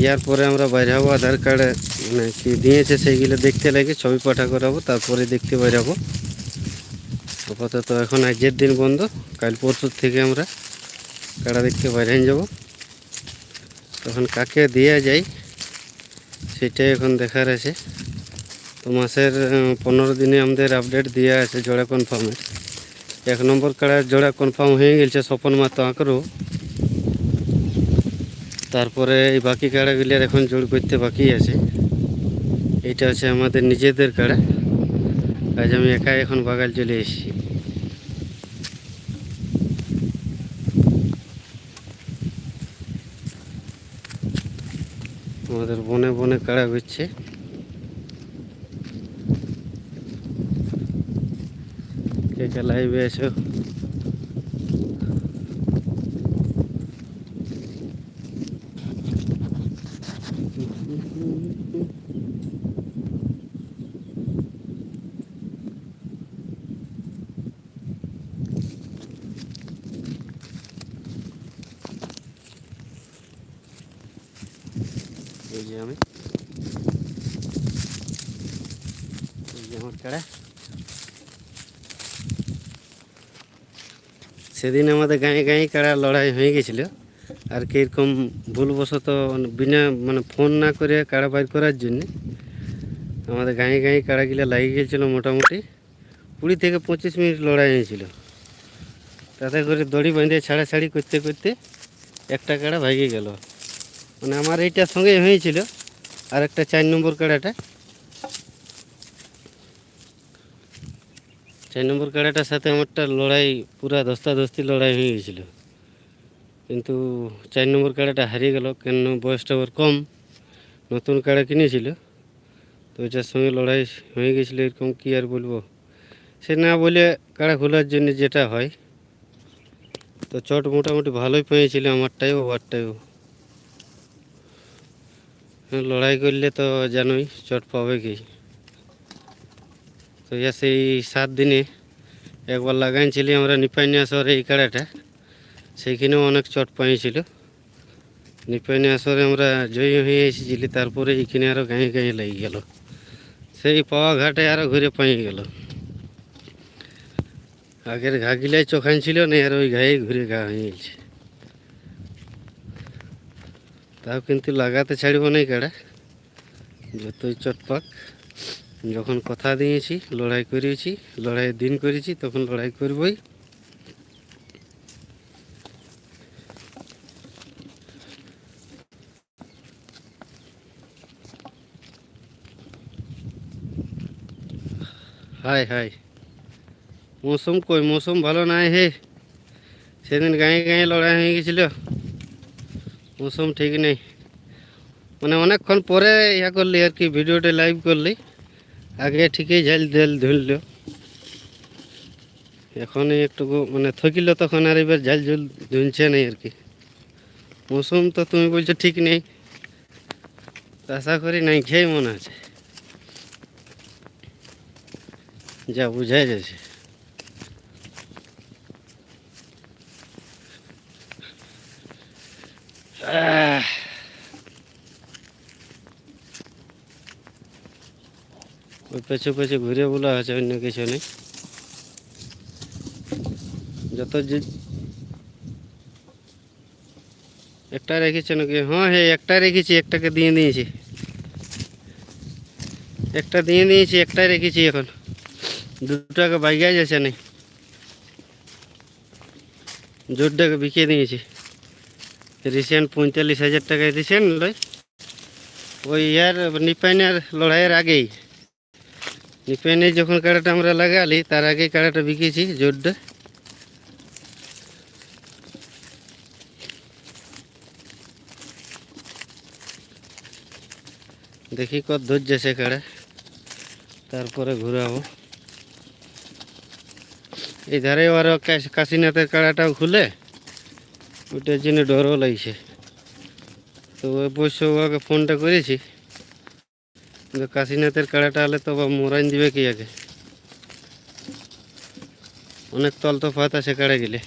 ইয়ার পরে আমরা বাইরে হব, আধার কার্ড মানে কি দিয়েছে সেইগুলো দেখতে লাগে, ছবি পাঠা করাবো, তারপরে দেখতে বাইরাবো আপাতত এখন আজকের দিন বন্ধ, কাল পরশুর থেকে আমরা কাড়া দেখতে বাইরে যাব। তখন কাকে দেওয়া যায়, সেটাই এখন দেখার আছে। তো মাসের পনেরো দিনে আমাদের আপডেট দেওয়া আছে জোড়া কনফার্মের এক নম্বর কাড়ার জোড়া কনফার্ম হয়ে গেছে, স্বপন মাতো আঁকরও তারপরে এই বাকি কাড়াগুলির এখন জোড় করতে বাকি আছে। এটা হচ্ছে আমাদের নিজেদের কাড়া। আজ আমি একাই এখন বাগাল চলে এসেছি। আমাদের বনে বনে কাড়া ঘুরছে কে কে লাইভে আছো? এই যে আমি। এই যে আমার কাড়া। সেদিন আমাদের গাঁয়ে গাঁয়ে কাড়া লড়াই হয়ে গেছিল। আর কীরকম ভুলবশত বিনা মানে ফোন না করে কাড়া বাইর করার জন্য আমাদের গাঁয়ে গাঁয়ে কাড়াগুলো লাগিয়ে গেছিল মোটামুটি। কুড়ি থেকে পঁচিশ মিনিট লড়াই হয়েছিল। তাতে করে দড়ি বেঁধে ছাড়াছাড়ি করতে করতে একটা কাড়া ভাগিয়ে গেল। মানে আমার এইটার সঙ্গে হয়েছিল। আর একটা চার নম্বর কাড়াটা। চার নম্বর কাড়াটার সাথে আমারটা লড়াই, পুরা ধস্তাধস্তি লড়াই হয়ে গেছিল। কিন্তু চার নম্বর কাড়াটা হারিয়ে গেল কেন বয়সটা ওর কম। নতুন কাড়া কিনেছিল। তো ওইটার সঙ্গে লড়াই হয়ে গেছিল, এরকম কী আর বলব? সে না বলে কাড়া খোলার জন্য যেটা হয়। তো চট মোটামুটি ভালোই পেয়েছিল আমারটাইও ওয়ারটাইও হ্যাঁ, লড়াই করলে তো জানোই চট পাবে কি। তো ইয়া সেই সাত দিনে একবার লাগাইছিলি আমরা নিপাইনিয়া শহরে এই কাড়াটা। সেইখানেও অনেক চট পাইছিল নিপাইনিয়া শহরে আমরা জয়ী হয়ে এসেছিলি তারপরে এইখানে আরও গাঁয়ে গাঁয়ে লেগে গেল। সেই পাওয়া ঘাটে আরও ঘুরে পাই গেল। আগের ঘা গিলাই চোখান ছিল না আর ওই ঘায়ে ঘুরে ঘা হয়ে গেছে। তাও কিন্তু লাগাতে ছাড়ব না কাড়া যতই চটপাক। যখন কথা দিয়েছি, লড়াই করেছি, লড়াইয়ের দিন করেছি, তখন লড়াই করবই। হাই হাই মৌসুম কই? মৌসুম ভালো নাই হে। সেদিন গাঁয়ে গাঁয়ে লড়াই হয়ে গেছিল। মৌসুম ঠিক নেই। মানে অনেকক্ষণ পরে ইয়া করলি আর কি, ভিডিওটা লাইভ করলি। আগে ঠিকই ঝাল ঝাল ধরল। এখন একটু মানে থকিল তখন আর এবার ঝাল ঝুল ধুলছে না আর কি। মৌসুম তো তুমি বলছো ঠিক নেই। আশা করি নাই, খেয়ে মনে আছে। যা, বুঝাই যাচ্ছে। আহ ওই পেছু পেছু ঘুরে বলা আছে অন্য কিছু নেই যত যে একটা রেখেছে নাকি হ্যাঁ হ্যাঁ একটা রেখেছি একটাকে দিয়ে দিয়েছি একটা দিয়ে দিয়েছি একটাই রেখেছি এখন দুটাকে বাইগাই যাচ্ছে না জোরটাকে বিকিয়ে দিয়েছি রিসেন্ট পঁয়তাল্লিশ হাজার টাকায় রিসেন্ট ওই ইয়ার নিপাইনার লড়াইয়ের আগেই। নিপাইনে যখন কাড়াটা আমরা লাগালি, তার আগেই কাড়াটা বিকেছি জোরটা দেখি কত ধৈর্য সে কাড়া। তারপরে ঘুরাবো। এই ধারে আরও কাশীনাথের কাড়াটাও খুলে। ওটার জন্য ডরও লাগছে। তো অবশ্য ওকে ফোনটা করেছি। কিন্তু কাশীনাথের কাড়াটা হলে তো আবার মোরাইন দিবে কি আগে? অনেক তল তো ফাত আছে কাড়া গেলে।